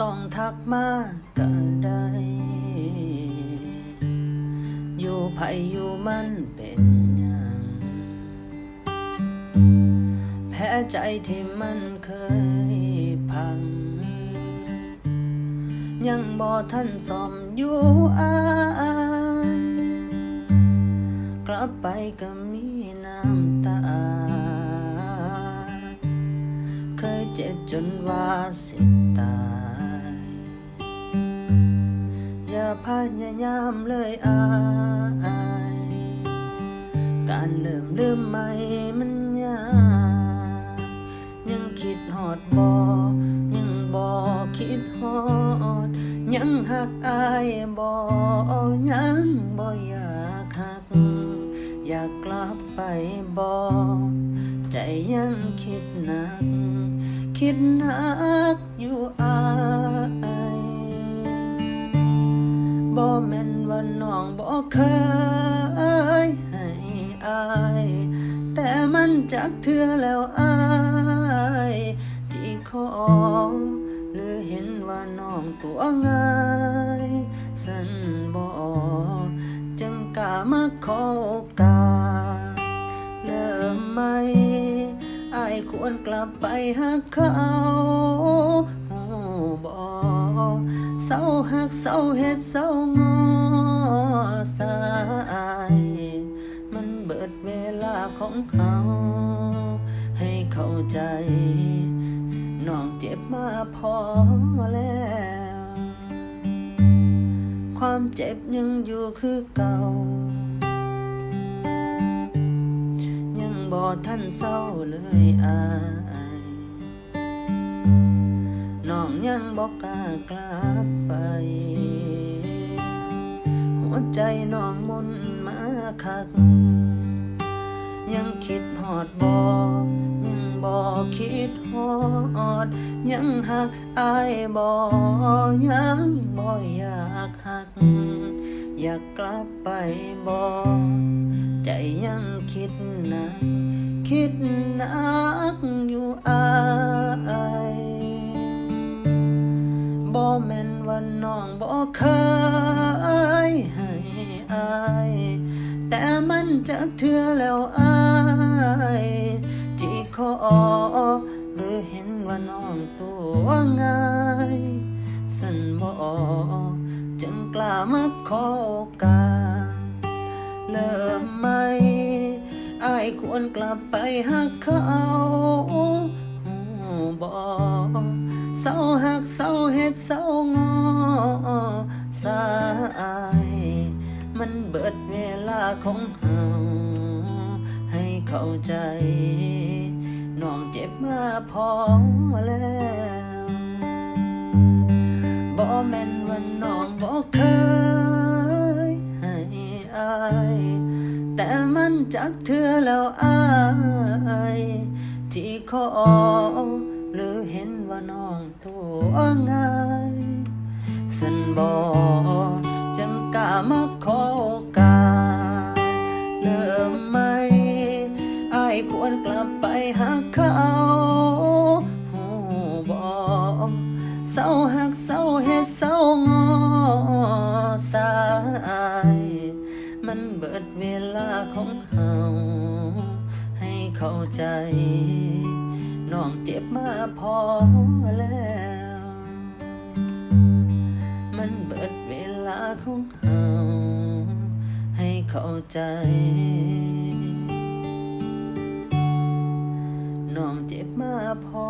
ต้องทักมาก็ได้ อยู่ไผอยู่มันเป็นหยังแพ้ใจที่มันเคยพัง ยังบ่ทันซ่อมอยู่อายกลับไปก็มีน้ำตา เคยเจ็บจนว่าสิตา ย่าพยายามเลยอายการเริ่มลืมใหม่มันยากยังคิดฮอดบอยังบอคิดฮอด ยังหักอายบอยังบออยากหัก อยากกลับไปบอใจยังคิดหนัก คิดหนักอยู่อาย บ่แม่นว่าน้องบ่เคยให้อาย แต่มันจักเทื่อแล้วอาย ที่ขอหรือเห็นว่าน้องตัวง่ายสันบ่จังกล้ามาขอโอกาสเริ่มไหมอายควรกลับไปหาเขา เศร้าหักเศร้าเฮ็ดเศร้างอสายมันเบิดเวลาของเขา ให้เข้าใจ น้องเจ็บมาพอแล้ว ความเจ็บยังอยู่คือเก่า ยังบ่ทันเศร้าเลยอาย ยังบอกกล้ากลับไป หัวใจน้องมุนมาคัก ยังคิดหอดบอยังบอคิดหอด ยังหักอายบอยังบออยากหัก อยากกลับไปบอใจยังคิดหนักคิดหนักอยู่อาย มันจักเทื่อแล้วอายที่ขอหรือเห็นว่าน้องตัวง่ายสันบ่จึงกล้ามาขอกาสเริ่มไหมอายควรกลับไปหาเขาบอก มันเบิดเวลาของเฮาให้เข้าใจ น้องเจ็บมาพอแล้วบ่แม่นว่าน้องบ่เคยให้อายแต่มันจักเทื่อแล้วอายที่ขอหรือเห็นว่าน้องตัวง่ายสันบ่จั ศร้าหักเศร้าเฮ็ดเศร้างอสายมันเบิดเวลาของเฮาให้เข้าใจ น้องเจ็บมาพอแล้ว มันเบิดเวลาของเฮาให้เข้าใจน้องเจ็บมาพอ